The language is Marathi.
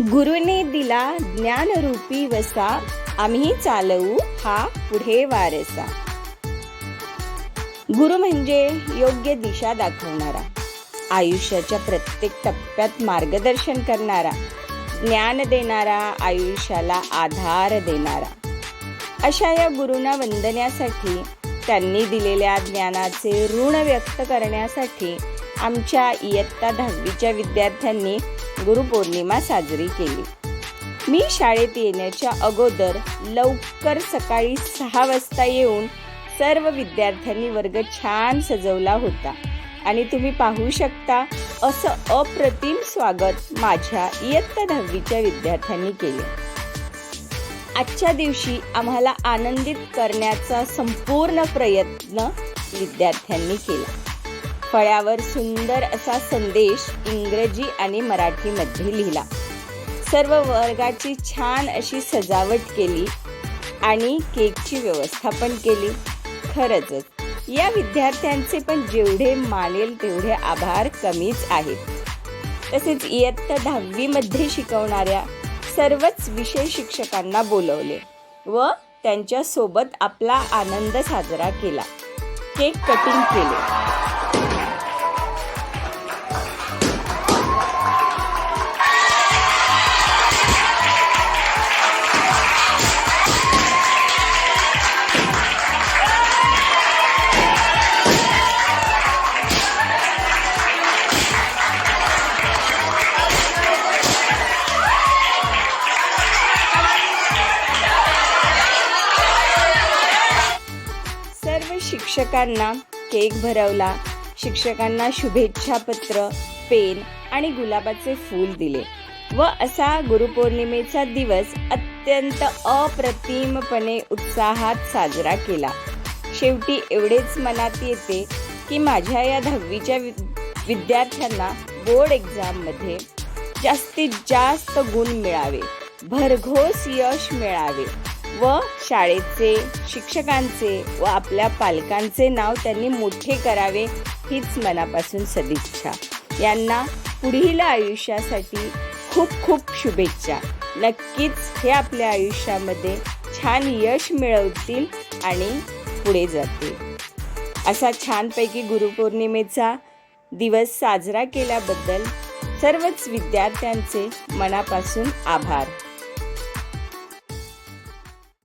गुरुने दिला ज्ञानरूपी वसा आम्ही चालवू हा पुढे वारसा. गुरु म्हणजे योग्य दिशा दाखवणारा आयुष्याच्या प्रत्येक टप्प्यात मार्गदर्शन करणारा ज्ञान देणारा आयुष्याला आधार देणारा. अशा या गुरुंना वंदण्यासाठी त्यांनी दिलेल्या ज्ञानाचे ऋण व्यक्त करण्यासाठी आमच्या इयत्ता दहावीच्या विद्यार्थ्यांनी गुरुपौर्णिमा साजरी केली. मी शाळेत येण्याच्या अगोदर लवकर सकाळी सहा वाजता येऊन सर्व विद्यार्थ्यांनी वर्ग छान सजवला होता. आणि तुम्ही पाहू शकता असं अप्रतिम स्वागत माझ्या इयत्ता दहावीच्या विद्यार्थ्यांनी केले. आजच्या दिवशी आम्हाला आनंदित करण्याचा संपूर्ण प्रयत्न विद्यार्थ्यांनी केला. फळ्यावर सुंदर असा संदेश इंग्रजी आणि मराठीमध्ये लिहिला. सर्व वर्गाची छान अशी सजावट केली आणि केकची व्यवस्था पण केली. खरंच या विद्यार्थ्यांचे पण जेवढे मानेल तेवढे आभार कमीच आहेत. तसेच इयत्ता दहावीमध्ये शिकवणाऱ्या सर्वच विषय शिक्षकांना बोलवले व त्यांच्यासोबत आपला आनंद साजरा केला. केक कटिंग केले. सर्व शिक्षकांना केक भरवला. शिक्षकांना शुभेच्छा पत्र पेन आणि गुलाबाचे फूल दिले. व असा गुरुपौर्णिमेचा दिवस अत्यंत अप्रतिमपणे उत्साहात साजरा केला. शेवटी एवढेच मनात येते की माझ्या या दहावीच्या वि- विद्यार्थ्यांना बोर्ड एक्झाममध्ये जास्तीत जास्त गुण मिळावे. भरघोस यश मिळावे. व शाळेचे शिक्षकांचे व आपल्या पालकांचे नाव त्यांनी मोठे करावे हीच मनापासून सदिच्छा. यांना पुढील आयुष्यासाठी खूप खूप शुभेच्छा. नक्कीच हे आपल्या आयुष्यामध्ये छान यश मिळवतील आणि पुढे जातील. असा छानपैकी गुरुपौर्णिमेचा दिवस साजरा केल्याबद्दल सर्वच विद्यार्थ्यांचे मनापासून आभार.